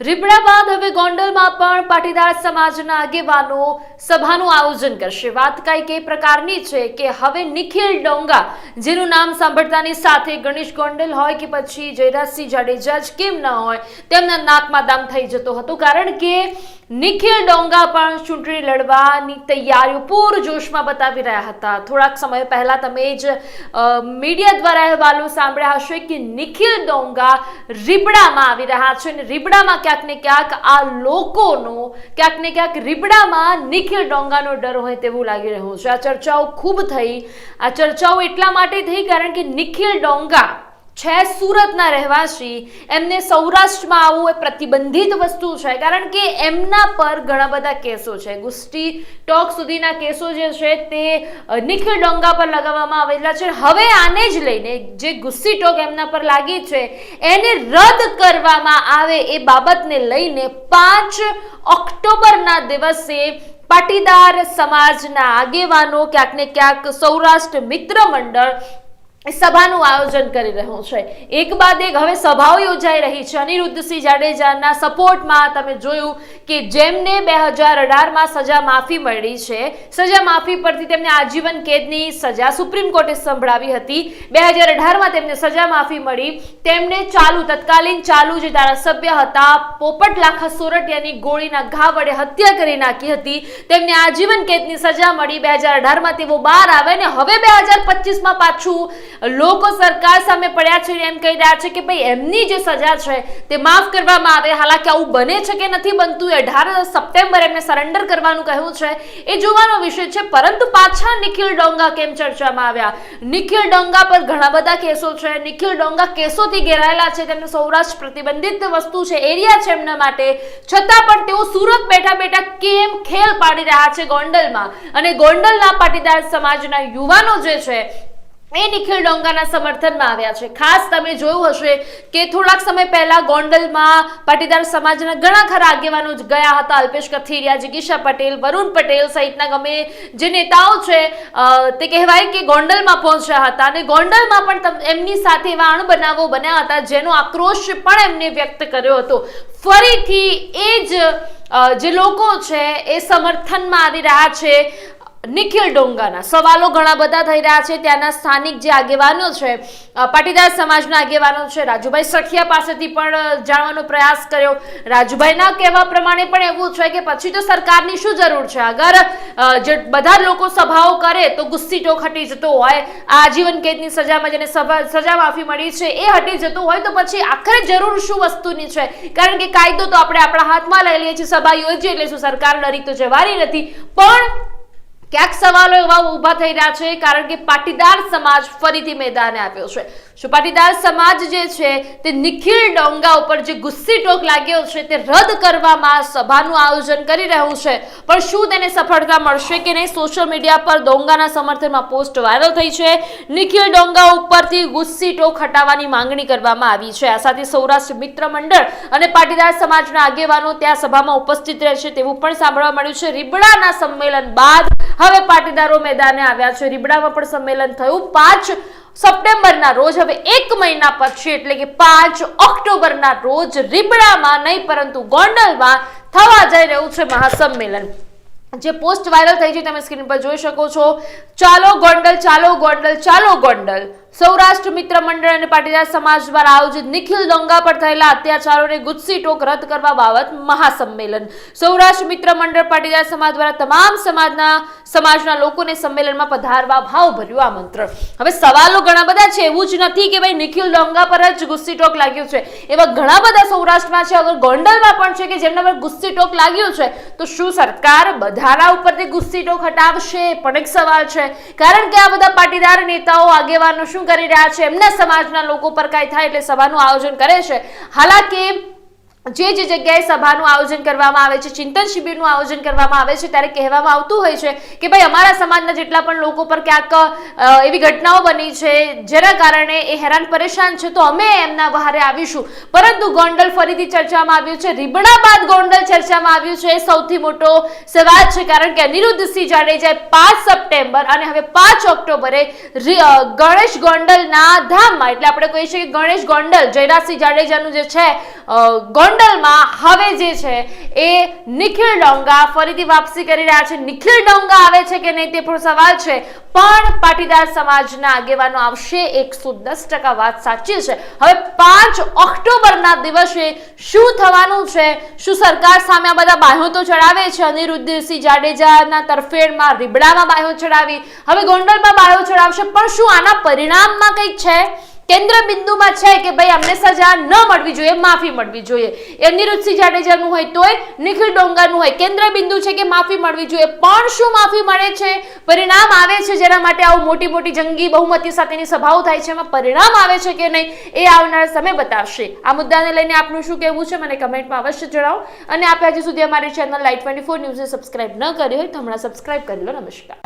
રીબડા બાદ હવે ગોંડલમાં પણ પાટીદાર સમાજના આગેવાનો સભાનું આયોજન કરશે. વાત કઈ કઈ પ્રકારની છે કે હવે નિખિલ ડોંગા, જેનું નામ સાંભળતાની સાથે ગણેશ ગોંડલ હોય કે પછી જયરાજસિંહ જાડેજા જ કેમ ન હોય, તેમના નાકમાં દામ થઈ જતો હતો. કારણ કે નિખિલ ડોંગા પણ ચૂંટણી લડવાની તૈયારીઓ પૂરજોશમાં બતાવી રહ્યા હતા. થોડાક સમય પહેલા તમે જ મીડિયા દ્વારા અહેવાલો સાંભળ્યા હશે કે નિખિલ ડોંગા રીબડામાં આવી રહ્યા છે અને રીબડામાં ક્યાંક ને ક્યાંક આ લોકોનો, ક્યાંક ને ક્યાંક રીબડામાં નિખિલ ડોંગાનો ડર હોય તેવું લાગી રહ્યું છે. આ ચર્ચાઓ ખૂબ થઈ. આ ચર્ચાઓ એટલા માટે થઈ કારણ કે નિખિલ ડોંગા છે સુરતના રહેવાસી, એમને સૌરાષ્ટ્રમાં આવવું એ પ્રતિબંધિત વસ્તુ છે, કારણ કે એમના પર ઘણા બધા કેસો છે. ગુસ્ટી ટોક સુધીના કેસો જે છે તે નિખિલ ડોંગા પર લગાવવામાં આવેલા છે. હવે આને જ લઈને જે ગુસ્સી ટોક એમના પર લાગી છે, એને રદ કરવામાં આવે એ બાબતને લઈને પાંચ ઓક્ટોબરના દિવસે પાટીદાર સમાજના આગેવાનો ક્યાંક ને ક્યાંક સૌરાષ્ટ્ર મિત્ર મંડળ સભાનું આયોજન કરી રહ્યું છે. એક બાદ એક હવે સભાઓ યોજાઈ રહી છે. અનિરુદ્ધસિંહ જાડેજાના સપોર્ટમાં તમે જોયું કે જેમને બે હજાર અઢારમાં સજા માફી મળી છે, સજા માફી પરથી તેમને આજીવન કેદની સજા સુપ્રીમ કોર્ટે સંભળાવી હતી. બે હજાર અઢારમાં તેમને સજા માફી મળી. તેમને ચાલુ, તત્કાલીન ચાલુ જે ધારાસભ્ય હતા પોપટ લાખા સોરઠિયાની ગોળીના ઘા વડે હત્યા કરી નાખી હતી. તેમને આજીવન કેદની સજા મળી. બે હજાર અઢારમાં તેઓ બહાર આવે ને હવે બે હજાર પચીસમાં પાછું લોકો સરકાર સામે પડ્યા છે એમ કહી રહ્યા છે કે ભાઈ, એમની જે સજા છે તે માફ કરવામાં આવે. હાલાકી આવું બને છે કે નથી બનતું અઢાર સપ્ટેમ્બર એમને સરેન્ડર કરવાનું કહ્યું છે. એ જોવાનો વિષય છે, પરંતુ પાછા નિખિલ ડોંગા કેમ ચર્ચામાં આવ્યા? નિખિલ ડોંગા પર ઘણા બધા કેસો છે. નિખિલ ડોંગા કેસોથી ઘેરાયેલા છે. તેમને સૌરાષ્ટ્ર પ્રતિબંધિત વસ્તુ છે, એરિયા છે એમના માટે. છતાં પણ તેઓ સુરત બેઠા બેઠા કેમ ખેલ પાડી રહ્યા છે ગોંડલમાં? અને ગોંડલના પાટીદાર સમાજના યુવાનો જે છે એ નિખિલ ડોંગાના સમર્થનમાં આવ્યા છે. ખાસ તમે જોયું હશે કે થોડાક સમય પહેલા ગોંડલમાં પાટીદાર સમાજના ઘણા ખરા આગેવાનો ગયા હતા. અલ્પેશ કથિરિયા જિગીશા પટેલ, વરુણ પટેલ સહિતના ગમે જે નેતાઓ છે તે કહેવાય કે ગોંડલમાં પહોંચ્યા હતા અને ગોંડલમાં પણ એમની સાથે એવા અણબનાવો બન્યા હતા જેનો આક્રોશ પણ એમને વ્યક્ત કર્યો હતો. ફરીથી એ જ જે લોકો છે, એ સમર્થનમાં આવી રહ્યા છે. નિખિલ ડોંગાના સવાલો ઘણા બધા થઈ રહ્યા છે. ત્યાંના સ્થાનિક જે આગેવાનો છે પાટીદાર સમાજના આગેવાનો છે, રાજુભાઈ સખિયા પાસેથી પણ જાણવાનો પ્રયાસ કર્યો. રાજુભાઈના કહેવા પ્રમાણે પણ એવું છે કે પછી તો સરકારની શું જરૂર છે? અગર જે બધા લોકો સભાઓ કરે તો ગુસ્સી ટોક હટી જતો હોય આજીવન કેદની સજામાં જેને સજા માફી મળી છે એ હટી જતું હોય તો પછી આખરે જરૂર શું વસ્તુની છે? કારણ કે કાયદો તો આપણે આપણા હાથમાં લઈ લઈએ છીએ, સભા યોજીએ એટલે શું? સરકાર ડરી તો જવાની નથી. પણ ક્યાંક સવાલો એવા ઊભા થઈ રહ્યા છે, કારણ કે પાટીદાર સમાજ ફરીથી મેદાને આવ્યો છે. શું પાટીદાર સમાજ જે છે, તે નિખિલ ડોંગા ઉપર જે ગુસ્સી ટોક લાગ્યો છે, તે રદ કરવામાં સભાનું આયોજન કરી રહ્યું છે. પણ શું તેને સફળતા મળશે કે નહીં, સોશિયલ મીડિયા પર ડોંગાના સમર્થનમાં પોસ્ટ વાયરલ થઈ છે. નિખિલ ડોંગા ઉપરથી ગુસ્સી ટોક હટાવવાની માંગણી કરવામાં આવી છે. આ સાથે સૌરાષ્ટ્ર મિત્ર મંડળ અને પાટીદાર સમાજના આગેવાનો ત્યાં સભામાં ઉપસ્થિત રહેશે તેવું પણ સાંભળવા મળ્યું છે. રીબડાના સંમેલન બાદ હવે પાટીદારો મેદાને આવ્યા છે. રીબડામાં પણ સંમેલન થયું. પાંચ સપ્ટેમ્બરના રોજ, હવે એક મહિના પછી, એટલે કે પાંચ ઓક્ટોબરના રોજ રીબડામાં નહીં, પરંતુ ગોંડલમાં થવા જઈ રહ્યું છે મહાસંમેલન. જે પોસ્ટ વાયરલ થઈ છે, તમે સ્ક્રીન પર જોઈ શકો છો. ચાલો ગોંડલ ચાલો ગોંડલ ચાલો ગોંડલ. સૌરાષ્ટ્ર મિત્ર મંડળ અને પાટીદાર સમાજ દ્વારા આયોજિત નિખિલ દોંગા પર થયેલા અત્યાચારોને ગુસ્સી ટોક રદ કરવા બાબત મહાસંમેલન. સૌરાષ્ટ્ર મિત્ર મંડળ પાટીદાર સમાજ દ્વારા તમામ સમાજના સમાજના લોકોને સંમેલનમાં પધારવા ભાવભર્યું આમંત્રણ. હવે સવાલો ઘણા બધા છે, એવું જ નથી કે ભાઈ નિખિલ ડોંગા પર જ ગુસ્સી ટોક લાગ્યું છે. એવા ઘણા બધા સૌરાષ્ટ્રમાં છે, અગર ગોંડલમાં પણ છે કે જેમના પર ગુસ્સી ટોક લાગ્યું છે તો શું સરકાર બધાના ઉપરથી ગુસ્સી ખટાવશે? પણ એક સવાલ છે, કારણ કે આ બધા પાટીદાર નેતાઓ આગેવાનો શું કરી રહ્યા છે? એમના સમાજના લોકો પર કાંઈ થાય એટલે સભાનું આયોજન કરે છે. હાલાકી જે જે જગ્યાએ સભાનું આયોજન કરવામાં આવે છે, ચિંતન શિબિરનું આયોજન કરવામાં આવે છે, ત્યારે કહેવામાં આવતું હોય છે કે ભાઈ અમારા સમાજના જેટલા પણ લોકો પર ક્યાંક એવી ઘટનાઓ બની છે, જેના કારણે એ હેરાન પરેશાન છે, તો અમે એમના વહારે આવીશું. પરંતુ ગોંડલ ફરીથી ચર્ચામાં આવ્યું છે, રીબડા બાદ ગોંડલ ચર્ચામાં આવ્યું છે, એ સૌથી મોટો સવાલ છે, કારણ કે અનિરુદ્ધસિંહ જાડેજાએ પાંચ સપ્ટેમ્બર અને હવે પાંચ ઓક્ટોબરે ગણેશ ગોંડલના ધામમાં, એટલે આપણે કહીએ છીએ કે ગણેશ ગોંડલ, જયરાજસિંહ જાડેજાનું જે છે ગોંડલ ગોંડલમાં હવે જે છે એ નિખિલ ડોંગા ફરીથી વાપસી કરી રહ્યા છે. નિખિલ ડોંગા આવે છે કે નહીં તે પણ સવાલ છે. પણ પાટીદાર સમાજના આગેવાનો આવશે. એકસો દસ ટકા વાત સાચી છે. હવે પાંચ ઓક્ટોબરના દિવસે શું થવાનું છે? શું સરકાર સામે આ બધા બાહ્યો તો ચડાવે છે? અનિરુદ્ધસિંહ જાડેજાના તરફેણમાં રીબડામાં બાહ્યો ચડાવી. હવે ગોંડલમાં બાહ્યો ચડાવશે. પણ શું આના પરિણામમાં કંઈક છે? કેન્દ્ર બિંદુમાં છે કે ભાઈ અમને સજા ન મળવી જોઈએ, માફી મળવી જોઈએ. એ અનિરુદ્ધસિંહ જાડેજાનું હોય તોય, નિખિલ ડોંગાનું હોય કેન્દ્ર બિંદુ છે કે માફી મળવી જોઈએ. પણ શું માફી મળે છે? પરિણામ આવે છે જેના માટે આવું મોટી મોટી જંગી બહુમતી સાથેની સભાઓ થાય છે. એમાં પરિણામ આવે છે કે નહીં એ આવનાર સમય બતાવશે. આ મુદ્દાને લઈને આપનું શું કહેવું છે મને કમેન્ટમાં અવશ્ય જણાવો. અને આપે હજી સુધી અમારી ચેનલ લાઈટ ટ્વેન્ટી ફોર ન્યૂઝને સબસ્ક્રાઈબ ન કરી હોય તો હમણાં સબસ્ક્રાઈબ કરી લો. નમસ્કાર.